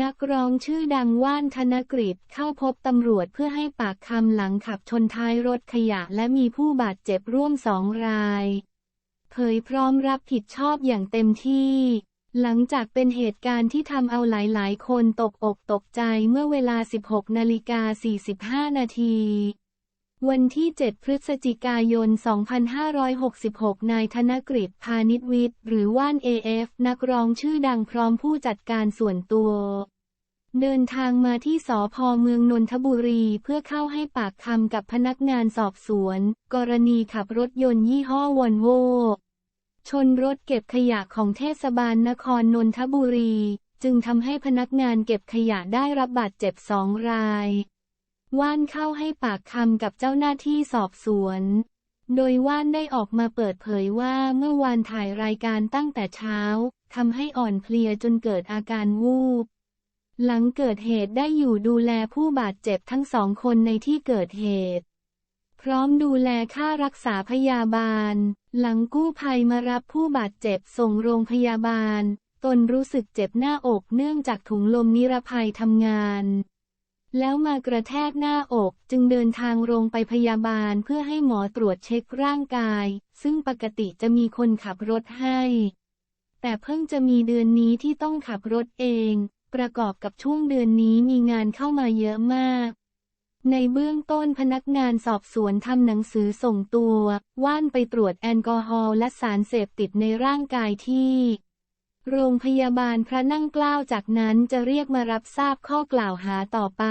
นักร้องชื่อดังว่านธนกฤษเข้าพบตำรวจเพื่อให้ปากคำหลังขับชนท้ายรถขยะและมีผู้บาดเจ็บร่วมสองราย เผยพร้อมรับผิดชอบอย่างเต็มที่ หลังจากเป็นเหตุการณ์ที่ทำเอาหลายๆ คนตกอกตกใจเมื่อเวลา 16 นาฬิกา 45 นาที วันที่ 7 พฤศจิกายน 2566 นายธนกฤษพาณิชวิทย์ หรือว่าน AF นักร้องชื่อดังพร้อมผู้จัดการส่วนตัว เดินทางมาที่สพเมืองนนทบุรีเพื่อเข้าให้ปากคำกับพนักงานสอบสวน กรณีขับรถยนต์ยี่ห้อวอนโวชนรถเก็บขยะของเทศบาลนครนนทบุรี จึงทำให้พนักงานเก็บขยะได้รับบาดเจ็บสองราย ว่านเข้าให้ปากคำกับเจ้าหน้าที่สอบสวน โดยว่านได้ออกมาเปิดเผยว่าเมื่อวานถ่ายรายการตั้งแต่เช้าทำให้อ่อนเพลียจนเกิดอาการวูบ หลังเกิดเหตุได้อยู่ดูแลผู้บาดเจ็บทั้งสองคนในที่เกิดเหตุ พร้อมดูแลค่ารักษาพยาบาล หลังกู้ภัยมารับผู้บาดเจ็บส่งโรงพยาบาล ตนรู้สึกเจ็บหน้าอกเนื่องจากถุงลมนิรภัยทำงาน แล้วมากระแทกหน้าอกจึงเดินทางโรงไปพยาบาลเพื่อให้หมอตรวจเช็คร่างกาย ซึ่งปกติจะมีคนขับรถให้ แต่เพิ่งจะมีเดือนนี้ที่ต้องขับรถเอง ประกอบกับช่วงเดือนนี้มีงานเข้ามาเยอะมาก ในเบื้องต้นพนักงานสอบสวนทำหนังสือส่งตัว ว่านไปตรวจแอลกอฮอล์และสารเสพติดในร่างกายที่ โรงพยาบาลพระนั่งเกล้าจากนั้นจะเรียกมารับทราบข้อกล่าวหาต่อไป